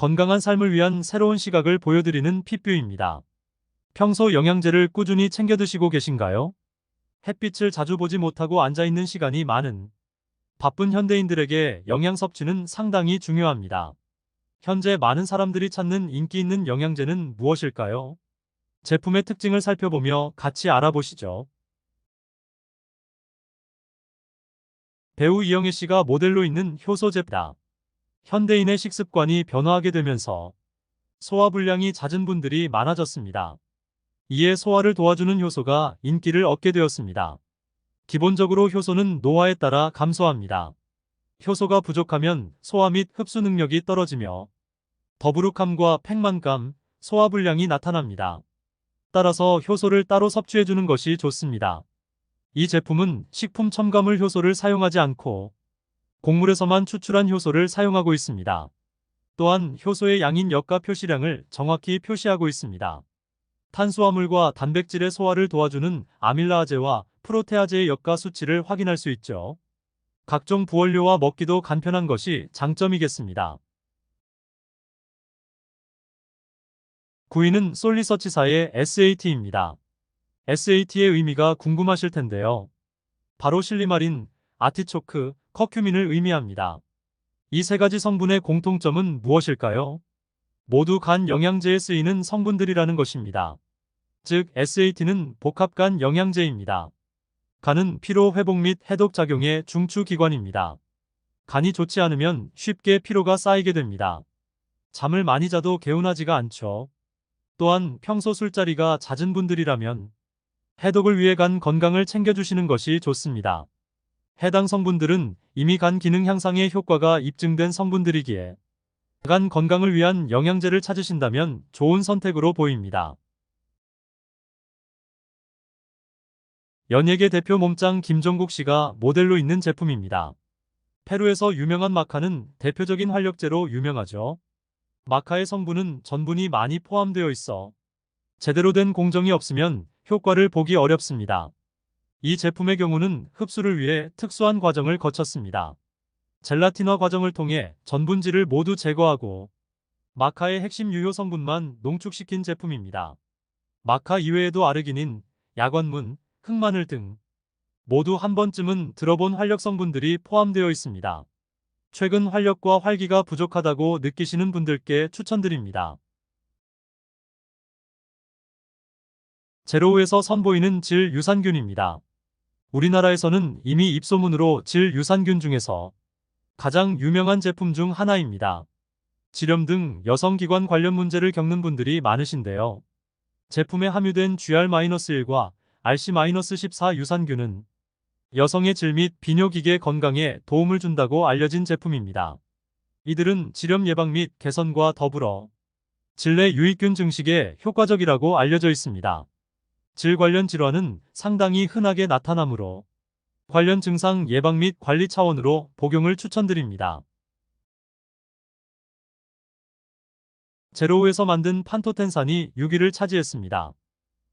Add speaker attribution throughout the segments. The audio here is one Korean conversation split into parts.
Speaker 1: 건강한 삶을 위한 새로운 시각을 보여드리는 핏뷰입니다. 평소 영양제를 꾸준히 챙겨 드시고 계신가요? 햇빛을 자주 보지 못하고 앉아있는 시간이 많은 바쁜 현대인들에게 영양 섭취는 상당히 중요합니다. 현재 많은 사람들이 찾는 인기 있는 영양제는 무엇일까요? 제품의 특징을 살펴보며 같이 알아보시죠. 배우 이영애 씨가 모델로 있는 효소 제품이다. 현대인의 식습관이 변화하게 되면서 소화 불량이 잦은 분들이 많아졌습니다. 이에 소화를 도와주는 효소가 인기를 얻게 되었습니다. 기본적으로 효소는 노화에 따라 감소합니다. 효소가 부족하면 소화 및 흡수 능력이 떨어지며 더부룩함과 팽만감, 소화불량이 나타납니다. 따라서 효소를 따로 섭취해주는 것이 좋습니다. 이 제품은 식품 첨가물 효소를 사용하지 않고 곡물에서만 추출한 효소를 사용하고 있습니다. 또한 효소의 양인 역과 표시량을 정확히 표시하고 있습니다. 탄수화물과 단백질의 소화를 도와주는 아밀라아제와 프로테아제의 역과 수치를 확인할 수 있죠. 각종 부원료와 먹기도 간편한 것이 장점이겠습니다. 9위는 솔리서치사의 SAT입니다. SAT의 의미가 궁금하실 텐데요. 바로 실리마린, 아티초크, 커큐민을 의미합니다. 이 세 가지 성분의 공통점은 무엇일까요? 모두 간 영양제에 쓰이는 성분들이라는 것입니다. 즉 SAT는 복합간 영양제입니다. 간은 피로 회복 및 해독 작용의 중추 기관입니다. 간이 좋지 않으면 쉽게 피로가 쌓이게 됩니다. 잠을 많이 자도 개운하지가 않죠. 또한 평소 술자리가 잦은 분들이라면 해독을 위해 간 건강을 챙겨주시는 것이 좋습니다. 해당 성분들은 이미 간 기능 향상에 효과가 입증된 성분들이기에 간 건강을 위한 영양제를 찾으신다면 좋은 선택으로 보입니다. 연예계 대표 몸짱 김종국 씨가 모델로 있는 제품입니다. 페루에서 유명한 마카는 대표적인 활력제로 유명하죠. 마카의 성분은 전분이 많이 포함되어 있어 제대로 된 공정이 없으면 효과를 보기 어렵습니다. 이 제품의 경우는 흡수를 위해 특수한 과정을 거쳤습니다. 젤라틴화 과정을 통해 전분질을 모두 제거하고 마카의 핵심 유효 성분만 농축시킨 제품입니다. 마카 이외에도 아르기닌, 야관문, 흑마늘 등 모두 한 번쯤은 들어본 활력 성분들이 포함되어 있습니다. 최근 활력과 활기가 부족하다고 느끼시는 분들께 추천드립니다. 제로우에서 선보이는 질 유산균입니다. 우리나라에서는 이미 입소문으로 질 유산균 중에서 가장 유명한 제품 중 하나입니다. 지렴 등 여성기관 관련 문제를 겪는 분들이 많으신데요. 제품에 함유된 GR-1과 RC-14 유산균은 여성의 질 및 비뇨기계 건강에 도움을 준다고 알려진 제품입니다. 이들은 질염 예방 및 개선과 더불어 질내 유익균 증식에 효과적이라고 알려져 있습니다. 질 관련 질환은 상당히 흔하게 나타나므로 관련 증상 예방 및 관리 차원으로 복용을 추천드립니다. 제로우에서 만든 판토텐산이 6위를 차지했습니다.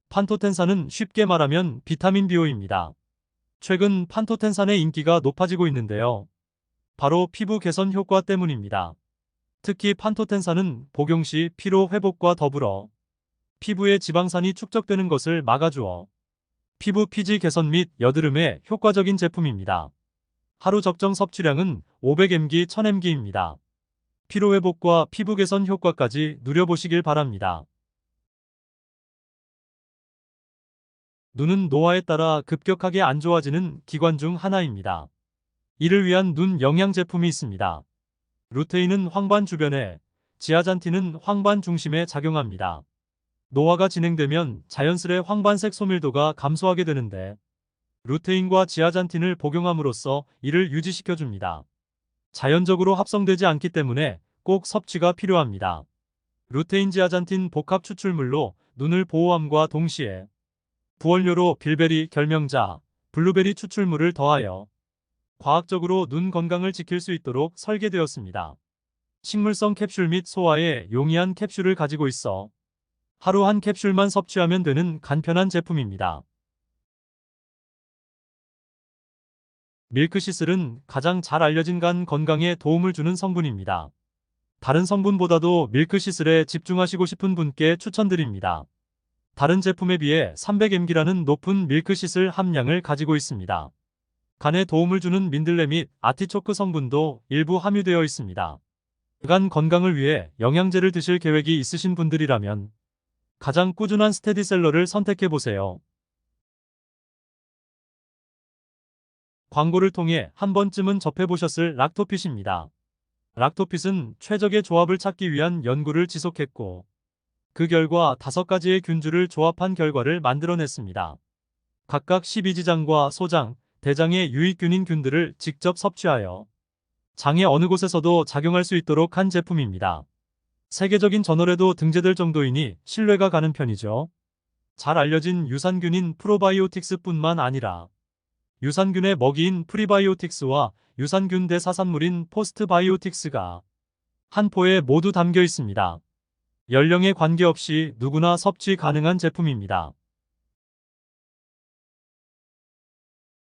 Speaker 1: 판토텐산은 쉽게 말하면 비타민 비오입니다. 최근 판토텐산의 인기가 높아지고 있는데요. 바로 피부 개선 효과 때문입니다. 특히 판토텐산은 복용 시 피로 회복과 더불어 피부에 지방산이 축적되는 것을 막아주어 피부 피지 개선 및 여드름에 효과적인 제품입니다. 하루 적정 섭취량은 500mg, 1000mg입니다. 피로 회복과 피부 개선 효과까지 누려보시길 바랍니다. 눈은 노화에 따라 급격하게 안 좋아지는 기관 중 하나입니다. 이를 위한 눈 영양 제품이 있습니다. 루테인은 황반 주변에, 지아잔틴은 황반 중심에 작용합니다. 노화가 진행되면 자연스레 황반색 소밀도가 감소하게 되는데 루테인과 지아잔틴을 복용함으로써 이를 유지시켜줍니다. 자연적으로 합성되지 않기 때문에 꼭 섭취가 필요합니다. 루테인 지아잔틴 복합 추출물로 눈을 보호함과 동시에 부원료로 빌베리, 결명자, 블루베리 추출물을 더하여 과학적으로 눈 건강을 지킬 수 있도록 설계되었습니다. 식물성 캡슐 및 소화에 용이한 캡슐을 가지고 있어 하루 한 캡슐만 섭취하면 되는 간편한 제품입니다. 밀크시슬은 가장 잘 알려진 간 건강에 도움을 주는 성분입니다. 다른 성분보다도 밀크시슬에 집중하시고 싶은 분께 추천드립니다. 다른 제품에 비해 300mg라는 높은 밀크시슬 함량을 가지고 있습니다. 간에 도움을 주는 민들레 및 아티초크 성분도 일부 함유되어 있습니다. 간 건강을 위해 영양제를 드실 계획이 있으신 분들이라면 가장 꾸준한 스테디셀러를 선택해 보세요. 광고를 통해 한 번쯤은 접해보셨을 락토핏입니다. 락토핏은 최적의 조합을 찾기 위한 연구를 지속했고 그 결과 다섯 가지의 균주를 조합한 결과를 만들어냈습니다. 각각 12지장과 소장, 대장의 유익균인 균들을 직접 섭취하여 장의 어느 곳에서도 작용할 수 있도록 한 제품입니다. 세계적인 저널에도 등재될 정도이니 신뢰가 가는 편이죠. 잘 알려진 유산균인 프로바이오틱스뿐만 아니라 유산균의 먹이인 프리바이오틱스와 유산균 대사산물인 포스트바이오틱스가 한 포에 모두 담겨 있습니다. 연령에 관계없이 누구나 섭취 가능한 제품입니다.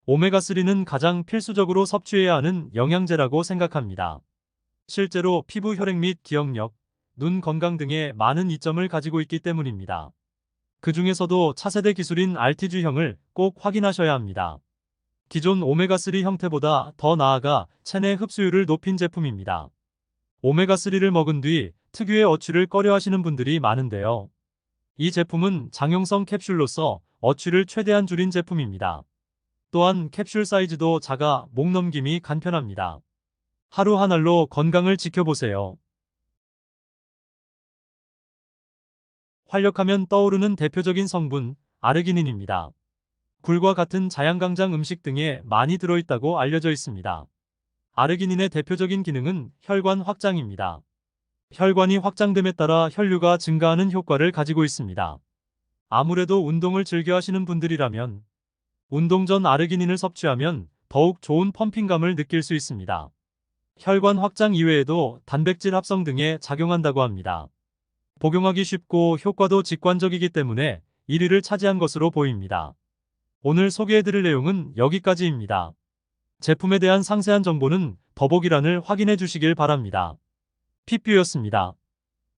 Speaker 1: 오메가3는 가장 필수적으로 섭취해야 하는 영양제라고 생각합니다. 실제로 피부 혈액 및 기억력, 눈 건강 등의 많은 이점을 가지고 있기 때문입니다. 그 중에서도 차세대 기술인 RTG형을 꼭 확인하셔야 합니다. 기존 오메가3 형태보다 더 나아가 체내 흡수율을 높인 제품입니다. 오메가3를 먹은 뒤 특유의 어취를 꺼려 하시는 분들이 많은데요. 이 제품은 장용성 캡슐로서 어취를 최대한 줄인 제품입니다. 또한 캡슐 사이즈도 작아 목 넘김이 간편합니다. 하루 한 알로 건강을 지켜보세요. 활력하면 떠오르는 대표적인 성분 아르기닌입니다. 굴과 같은 자양강장 음식 등에 많이 들어있다고 알려져 있습니다. 아르기닌의 대표적인 기능은 혈관 확장입니다. 혈관이 확장됨에 따라 혈류가 증가하는 효과를 가지고 있습니다. 아무래도 운동을 즐겨 하시는 분들이라면 운동 전 아르기닌을 섭취하면 더욱 좋은 펌핑감을 느낄 수 있습니다. 혈관 확장 이외에도 단백질 합성 등에 작용한다고 합니다. 복용하기 쉽고 효과도 직관적이기 때문에 1위를 차지한 것으로 보입니다. 오늘 소개해드릴 내용은 여기까지입니다. 제품에 대한 상세한 정보는 더보기란을 확인해 주시길 바랍니다. 핏뷰였습니다.